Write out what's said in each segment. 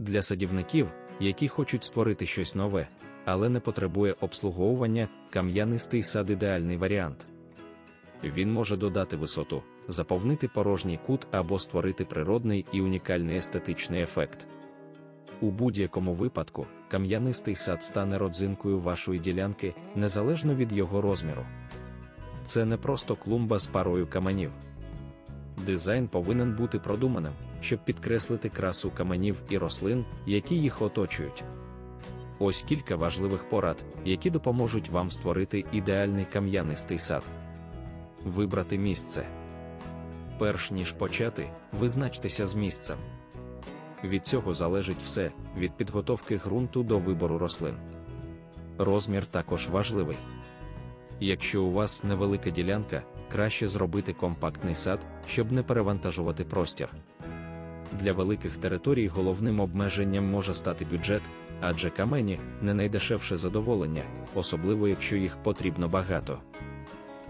Для садівників, які хочуть створити щось нове, але не потребує обслуговування, кам'янистий сад ідеальний варіант. Він може додати висоту, заповнити порожній кут або створити природний і унікальний естетичний ефект. У будь-якому випадку, кам'янистий сад стане родзинкою вашої ділянки незалежно від його розміру. Це не просто клумба з парою каменів. Дизайн повинен бути продуманим, щоб підкреслити красу каменів і рослин, які їх оточують. Ось кілька важливих порад, які допоможуть вам створити ідеальний кам'янистий сад. Вибрати місце. Перш ніж почати, визначтеся з місцем. Від цього залежить все від підготовки ґрунту до вибору рослин. Розмір також важливий. Якщо у вас невелика ділянка, краще зробити компактний сад, щоб не перевантажувати простір. Для великих територій головним обмеженням може стати бюджет, адже камені не найдешевше задоволення, особливо якщо їх потрібно багато.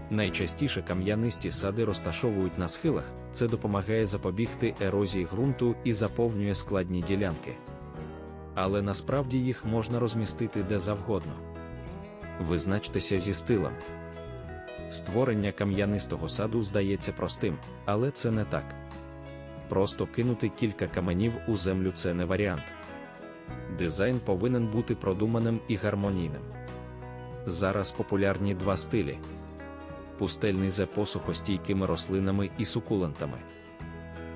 Найчастіше кам'янисті сади розташовують на схилах, це допомагає запобігти ерозії ґрунту і заповнює складні ділянки. Але насправді їх можна розмістити де завгодно. Визначтеся зі стилем. Створення кам'янистого саду здається простим, але це не так. Просто кинути кілька каменів у землю це не варіант. Дизайн повинен бути продуманим і гармонійним. Зараз популярні два стилі: пустельний зе посухостійкими рослинами і сукулентами,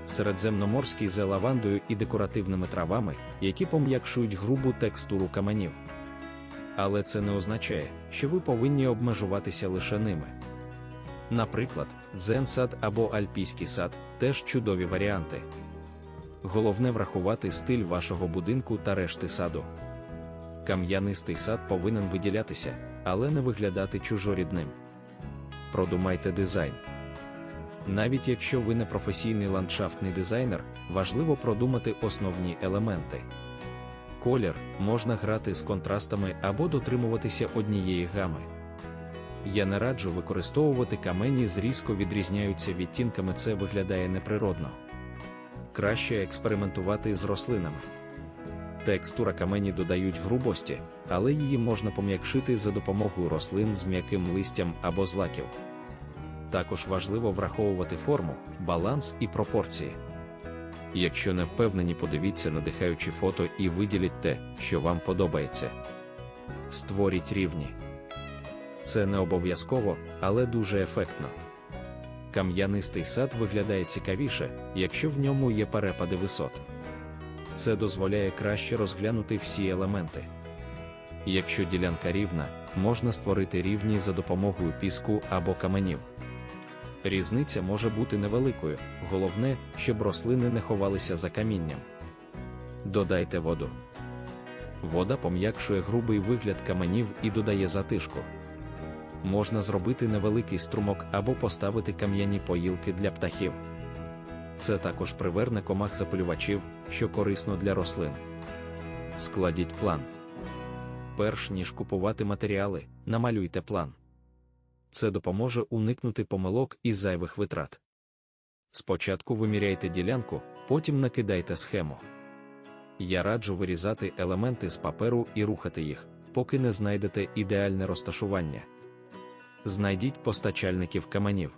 середземноморський зе лавандою і декоративними травами, які пом'якшують грубу текстуру каменів. Але це не означає, що ви повинні обмежуватися лише ними. Наприклад, дзен-сад або альпійський сад теж чудові варіанти. Головне врахувати стиль вашого будинку та решти саду. Кам'янистий сад повинен виділятися, але не виглядати чужорідним. Продумайте дизайн. Навіть якщо ви не професійний ландшафтний дизайнер, важливо продумати основні елементи. Колір можна грати з контрастами або дотримуватися однієї гами. Я не раджу використовувати камені з різко відрізняються відтінками, це виглядає неприродно. Краще експериментувати з рослинами. Текстура камені додають грубості, але її можна пом'якшити за допомогою рослин з м'яким листям або злаків. Також важливо враховувати форму, баланс і пропорції. Якщо не впевнені, подивіться надихаючі фото і виділіть те, що вам подобається. Створіть рівні. Це не обов'язково, але дуже ефектно. Кам'янистий сад виглядає цікавіше, якщо в ньому є перепади висот. Це дозволяє краще розглянути всі елементи. Якщо ділянка рівна, можна створити рівні за допомогою піску або каменів. Різниця може бути невеликою, головне, щоб рослини не ховалися за камінням. Додайте воду. Вода пом'якшує грубий вигляд каменів і додає затишку. Можна зробити невеликий струмок або поставити кам'яні поїлки для птахів. Це також приверне комах запилювачів, що корисно для рослин. Складіть план. Перш ніж купувати матеріали, намалюйте план. Це допоможе уникнути помилок і зайвих витрат. Спочатку виміряйте ділянку, потім накидайте схему. Я раджу вирізати елементи з паперу і рухати їх, поки не знайдете ідеальне розташування. Знайдіть постачальників каменів.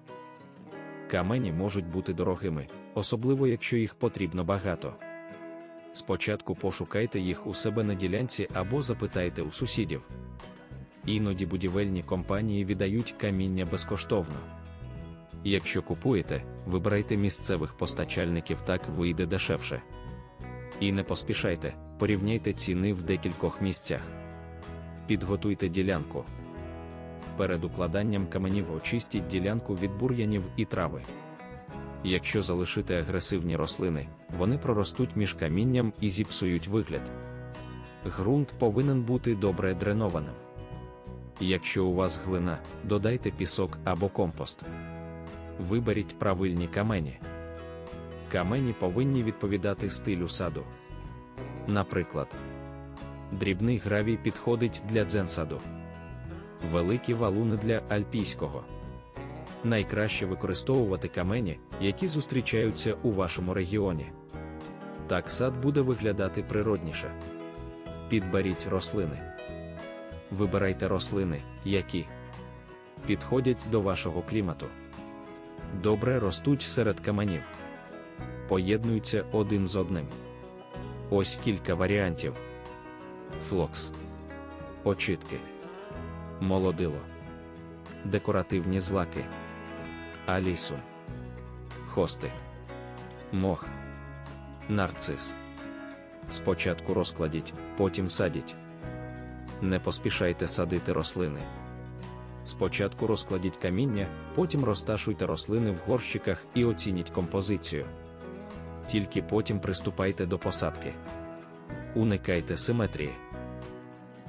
Камені можуть бути дорогими, особливо якщо їх потрібно багато. Спочатку пошукайте їх у себе на ділянці або запитайте у сусідів. Іноді будівельні компанії віддають каміння безкоштовно. Якщо купуєте, вибирайте місцевих постачальників, так вийде дешевше. І не поспішайте, порівняйте ціни в декількох місцях. Підготуйте ділянку. Перед укладанням каменів очистіть ділянку від бур'янів і трави. Якщо залишити агресивні рослини, вони проростуть між камінням і зіпсують вигляд. Грунт повинен бути добре дренованим. Якщо у вас глина, додайте пісок або компост. Виберіть правильні камені. Камені повинні відповідати стилю саду. Наприклад, дрібний гравій підходить для дзенсаду, великі валуни для альпійського. Найкраще використовувати камені, які зустрічаються у вашому регіоні. Так сад буде виглядати природніше. Підберіть рослини. Вибирайте рослини, які підходять до вашого клімату. Добре ростуть серед каменів. Поєднуються один з одним. Ось кілька варіантів: флокс, очітки, молодило, декоративні злаки, алісу, хости, мох, нарцис. Спочатку розкладіть, потім садіть. Не поспішайте садити рослини. Спочатку розкладіть каміння, потім розташуйте рослини в горщиках і оцініть композицію. Тільки потім приступайте до посадки. Уникайте симетрії.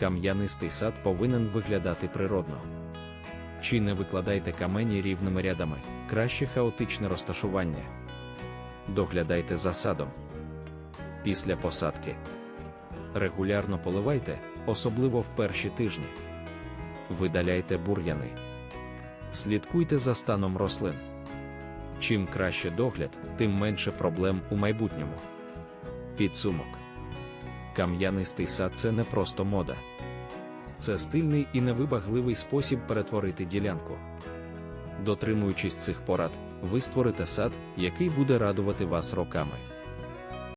Кам'янистий сад повинен виглядати природно. Чи не викладайте камені рівними рядами, краще хаотичне розташування. Доглядайте за садом. Після посадки. Регулярно поливайте, особливо в перші тижні. Видаляйте бур'яни. Слідкуйте за станом рослин. Чим краще догляд, тим менше проблем у майбутньому. Підсумок. Кам'янистий сад це не просто мода. Це стильний і невибагливий спосіб перетворити ділянку. Дотримуючись цих порад, ви створите сад, який буде радувати вас роками.